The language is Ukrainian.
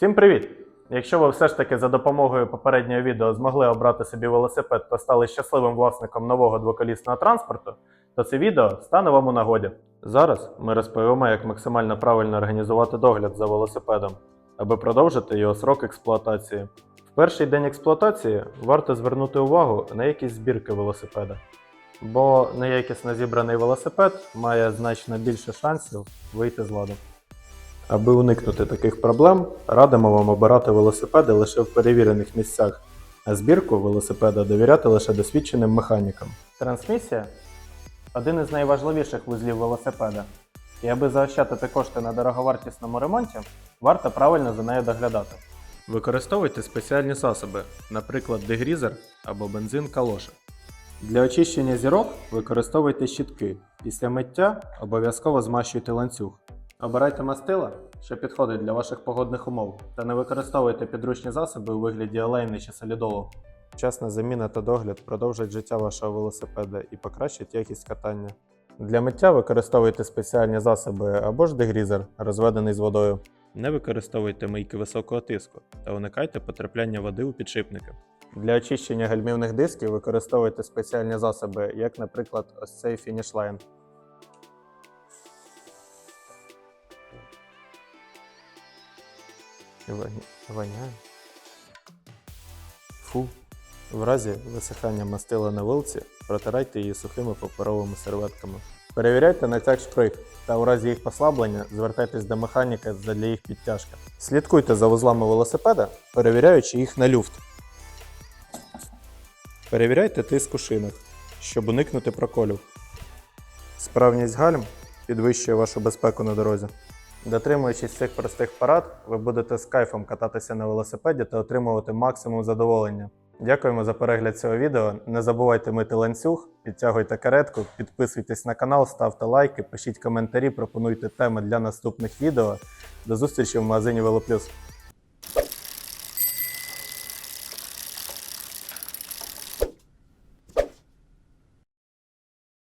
Всім привіт! Якщо ви все ж таки за допомогою попереднього відео змогли обрати собі велосипед та стали щасливим власником нового двоколісного транспорту, то це відео стане вам у нагоді. Зараз ми розповімо, як максимально правильно організувати догляд за велосипедом, аби продовжити його срок експлуатації. В перший день експлуатації варто звернути увагу на якість збірки велосипеда, бо неякісно зібраний велосипед має значно більше шансів вийти з ладу. Аби уникнути таких проблем, радимо вам обирати велосипеди лише в перевірених місцях, а збірку велосипеда довіряти лише досвідченим механікам. Трансмісія один із найважливіших вузлів велосипеда. І аби заощадити кошти на дороговартісному ремонті, варто правильно за нею доглядати. Використовуйте спеціальні засоби, наприклад, дегрізер або бензин калоша. Для очищення зірок використовуйте щітки. Після миття обов'язково змащуйте ланцюг. Обирайте мастила, що підходить для ваших погодних умов, та не використовуйте підручні засоби у вигляді олейни чи солідолу. Вчасна заміна та догляд продовжать життя вашого велосипеда і покращать якість катання. Для миття використовуйте спеціальні засоби або ж дегрізер, розведений з водою. Не використовуйте мийки високого тиску та уникайте потрапляння води у підшипники. Для очищення гальмівних дисків використовуйте спеціальні засоби, як, наприклад, ось цей фінішлайн. Воняє. Фу. В разі висихання мастила на вилці протирайте її сухими паперовими серветками. Перевіряйте натяг шприг та у разі їх послаблення звертайтесь до механіка для їх підтяжки. Слідкуйте за вузлами велосипеда, перевіряючи їх на люфт. Перевіряйте тиск у шинах, щоб уникнути проколів. Справність гальм підвищує вашу безпеку на дорозі. Дотримуючись цих простих парад, ви будете з кайфом кататися на велосипеді та отримувати максимум задоволення. Дякуємо за перегляд цього відео. Не забувайте мити ланцюг, підтягуйте каретку, підписуйтесь на канал, ставте лайки, пишіть коментарі, пропонуйте теми для наступних відео. До зустрічі в магазині Велоплюс.